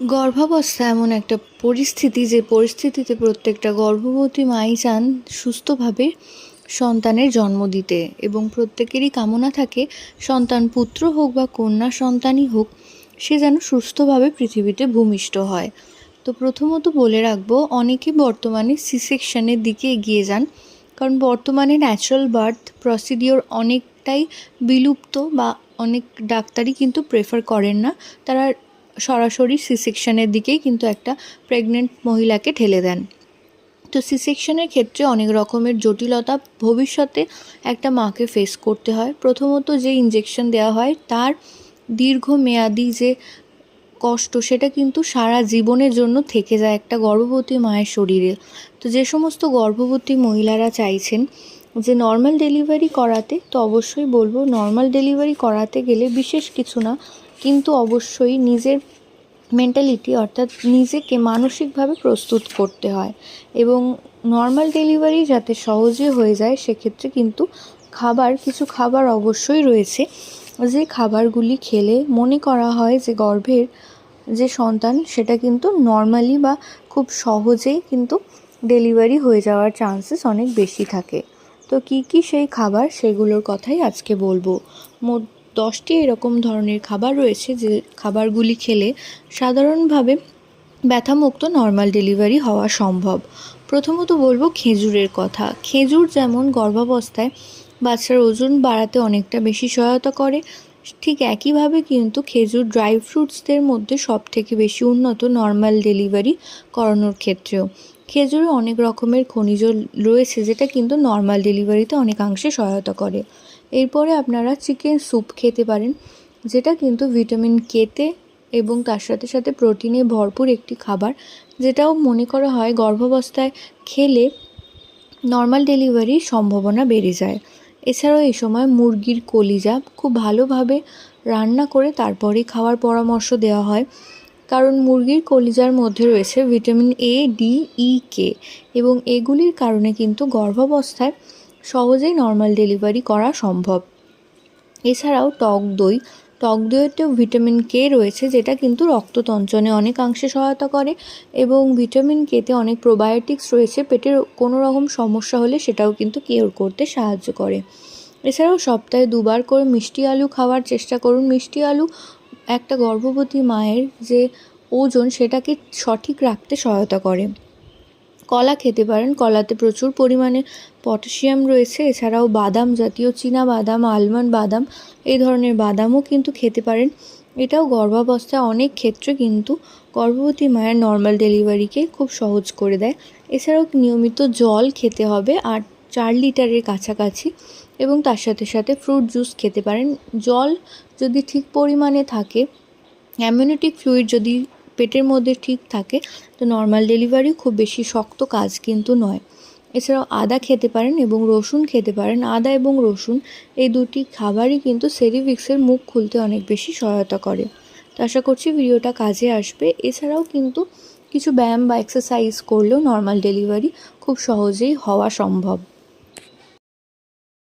গর্ভাবস্থা এমন একটা পরিস্থিতি যে পরিস্থিতিতে প্রত্যেকটা গর্ভবতী মাই চান সুস্থভাবে সন্তানের জন্ম দিতে এবং প্রত্যেকেরই কামনা থাকে সন্তান পুত্র হোক বা কন্যা সন্তানই হোক, সে যেন সুস্থভাবে পৃথিবীতে ভূমিষ্ঠ হয়। তো প্রথমত বলে রাখব, অনেকে বর্তমানে সি সেকশনের দিকে এগিয়ে যান, কারণ বর্তমানে ন্যাচারাল বার্থ প্রসিডিওর অনেকটাই বিলুপ্ত বা অনেক ডাক্তারই কিন্তু প্রেফার করেন না। তারা সরাসরি সি সেকশনের দিকেই কিন্তু একটা প্রেগনেন্ট মহিলাকে ঠেলে দেন। তো সি সেকশনের ক্ষেত্রে অনেক রকমের জটিলতা ভবিষ্যতে একটা মাকে ফেস করতে হয়। প্রথমত যে ইঞ্জেকশন দেওয়া হয়, তার দীর্ঘমেয়াদি যে কষ্ট, সেটা কিন্তু সারা জীবনের জন্য থেকে যায় একটা গর্ভবতী মায়ের শরীরে। তো যে সমস্ত গর্ভবতী মহিলারা চাইছেন যে নর্মাল ডেলিভারি করাতে, তো অবশ্যই বলব নর্মাল ডেলিভারি করাতে গেলে বিশেষ কিছু না কিন্তু অবশ্যই নিজের মেন্টালিটি অর্থাৎ নিজেকে মানসিকভাবে প্রস্তুত করতে হয়। এবং নর্মাল ডেলিভারি যাতে সহজে হয়ে যায়, সেক্ষেত্রে কিন্তু খাবার, কিছু খাবার অবশ্যই রয়েছে। যে খাবারগুলি খেলে মনে করা হয় যে গর্ভের যে সন্তান, সেটা কিন্তু নর্মালি বা খুব সহজেই কিন্তু ডেলিভারি হয়ে যাওয়ার চান্সেস অনেক বেশি থাকে। তো কী কী সেই খাবার, সেগুলোর কথাই আজকে বলব। দশটি এরকম ধরনের খাবার রয়েছে যে খাবারগুলি খেলে সাধারণভাবে ব্যথামুক্ত নর্মাল ডেলিভারি হওয়া সম্ভব। প্রথমত বলব খেজুরের কথা। খেজুর যেমন গর্ভাবস্থায় বাচ্চার ওজন বাড়াতে অনেকটা বেশি সহায়তা করে, ঠিক একইভাবে কিন্তু খেজুর ড্রাই ফ্রুটসদের মধ্যে সব থেকে বেশি উন্নত নর্মাল ডেলিভারি করানোর ক্ষেত্রেও। খেজুরে অনেক রকমের খনিজ রয়েছে, যেটা কিন্তু নর্মাল ডেলিভারিতে অনেকাংশে সহায়তা করে। এরপরে আপনারা চিকেন স্যুপ খেতে পারেন, যেটা কিন্তু ভিটামিন কেতে এবং তার সাথে সাথে প্রোটিনে ভরপুর একটি খাবার, যেটাও মনে করা হয় গর্ভাবস্থায় খেলে নর্মাল ডেলিভারির সম্ভাবনা বেড়ে যায়। এছাড়াও এই সময় মুরগির কলিজা খুব ভালোভাবে রান্না করে তারপরে খাওয়ার পরামর্শ দেওয়া হয়। কারণ মুরগির কলিজার মধ্যে রয়েছে ভিটামিন এ ডি ই কে এবং এগুলির কারণে কিন্তু গর্ভাবস্থায় সহজেই নর্মাল ডেলিভারি করা সম্ভব। এছাড়াও টক দই, টক দইয়েতেও ভিটামিন কে রয়েছে যেটা কিন্তু রক্ততঞ্চনে অনেকাংশে সহায়তা করে এবং ভিটামিন কেতে অনেক প্রোবায়োটিক্স রয়েছে, পেটের কোনো রকম সমস্যা হলে সেটাও কিন্তু কিওর করতে সাহায্য করে। এছাড়াও সপ্তাহে দুবার করে মিষ্টি আলু খাওয়ার চেষ্টা করুন। মিষ্টি আলু একটা গর্ভবতী মায়ের যে ওজন সেটাকে সঠিক রাখতে সহায়তা করে। কলা খেতে পারেন, কলাতে প্রচুর পরিমাণে পটাশিয়াম রয়েছে, এছাড়াও বাদাম জাতীয় চীনা বাদাম, আলমন্ড বাদাম, এই ধরনের বাদামও কিন্তু খেতে পারেন। এটাও গর্ভাবস্থায় অনেক ক্ষেত্রে কিন্তু গর্ভবতী মায়ের নর্মাল ডেলিভারিকে খুব সহজ করে দেয়। এছাড়াও নিয়মিত জল খেতে হবে, আর চার লিটারের কাছাকাছি এবং তার সাথে সাথে ফ্রুট জুস খেতে পারেন। জল যদি ঠিক পরিমাণে থাকে অ্যামিউনিটিক ফ্লুইড যদি পেটের মধ্যে ঠিক থাকে, তো নর্মাল ডেলিভারি খুব বেশি শক্ত কাজ কিন্তু নয়। এছাড়াও আদা খেতে পারেন এবং রসুন খেতে পারেন। আদা এবং রসুন এই দুটি খাবারই কিন্তু সেরিভিক্সের মুখ খুলতে অনেক বেশি সহায়তা করে। তো আশা করছি ভিডিওটা কাজে আসবে। এছাড়াও কিন্তু কিছু ব্যায়াম বা এক্সারসাইজ করলেও নর্মাল ডেলিভারি খুব সহজেই হওয়া সম্ভব।